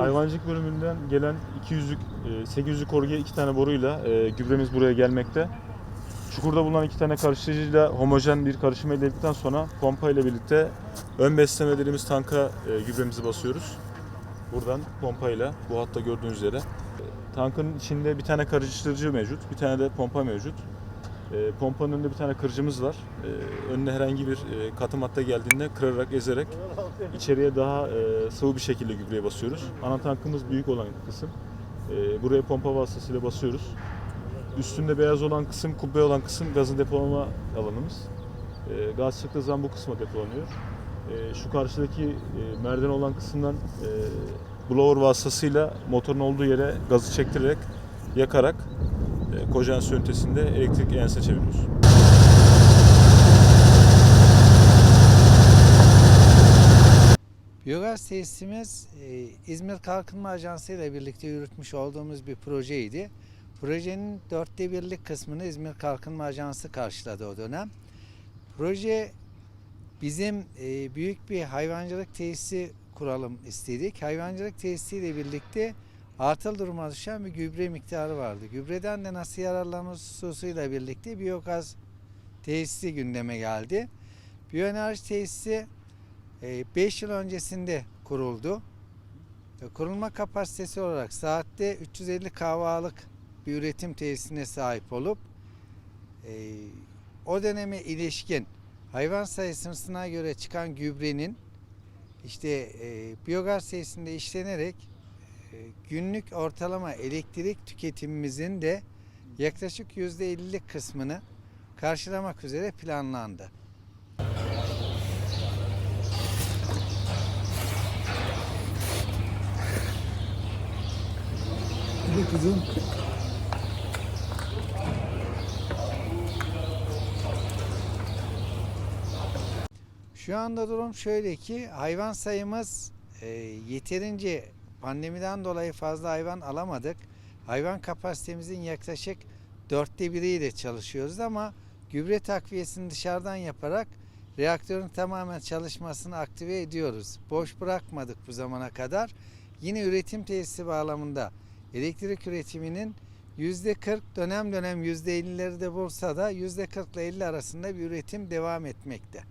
Hayvancılık bölümünden gelen 200'lük, e, 800'lük korge iki tane boruyla e, gübremiz buraya gelmekte. Çukurda bulunan iki tane karıştırıcıyla homojen bir karışım elde ettikten sonra pompa ile birlikte ön besleme dediğimiz tanka e, gübremizi basıyoruz. Buradan pompayla bu hatta gördüğünüz üzere. E, Tankın içinde bir tane karıştırıcı mevcut, bir tane de pompa mevcut. E, pompanın önünde bir tane kırıcımız var. E, önüne herhangi bir e, katı madde geldiğinde kırarak, ezerek içeriye daha e, sıvı bir şekilde gübreye basıyoruz. Ana tankımız büyük olan kısım. E, buraya pompa vasıtasıyla basıyoruz. Üstünde beyaz olan kısım, kubbe olan kısım gazın depolama alanımız. E, gaz çıktığı zaman bu kısma depolanıyor. E, şu karşıdaki e, merdiven olan kısımdan e, blower vasıtasıyla motorun olduğu yere gazı çektirerek, yakarak e, kojensi ünitesinde elektrik ense çeviriyoruz. Biyogaz tesisimiz e, İzmir Kalkınma Ajansı ile birlikte yürütmüş olduğumuz bir projeydi. Projenin dörtte birlik kısmını İzmir Kalkınma Ajansı karşıladı o dönem. Proje bizim e, büyük bir hayvancılık tesisi kuralım istedik. Hayvancılık tesisiyle birlikte atıl duruma düşen bir gübre miktarı vardı. Gübreden de nasıl yararlanır hususuyla birlikte biyogaz tesisi gündeme geldi. Biyoenerji tesisi 5 yıl öncesinde kuruldu. E, Kurulma kapasitesi olarak saatte 350 kahvalık bir üretim tesisine sahip olup e, o döneme ilişkin hayvan sayısına göre çıkan gübrenin işte e, biyogaz tesisinde işlenerek e, günlük ortalama elektrik tüketimimizin de yaklaşık %50'lik kısmını karşılamak üzere planlandı. Şu anda durum şöyle ki hayvan sayımız e, yeterince pandemiden dolayı fazla hayvan alamadık. Hayvan kapasitemizin yaklaşık dörtte biriyle çalışıyoruz ama gübre takviyesini dışarıdan yaparak reaktörün tamamen çalışmasını aktive ediyoruz. Boş bırakmadık bu zamana kadar. Yine üretim tesisi bağlamında elektrik üretiminin %40 dönem dönem %50'leri de bulsa da %40 ile 50 arasında bir üretim devam etmekte.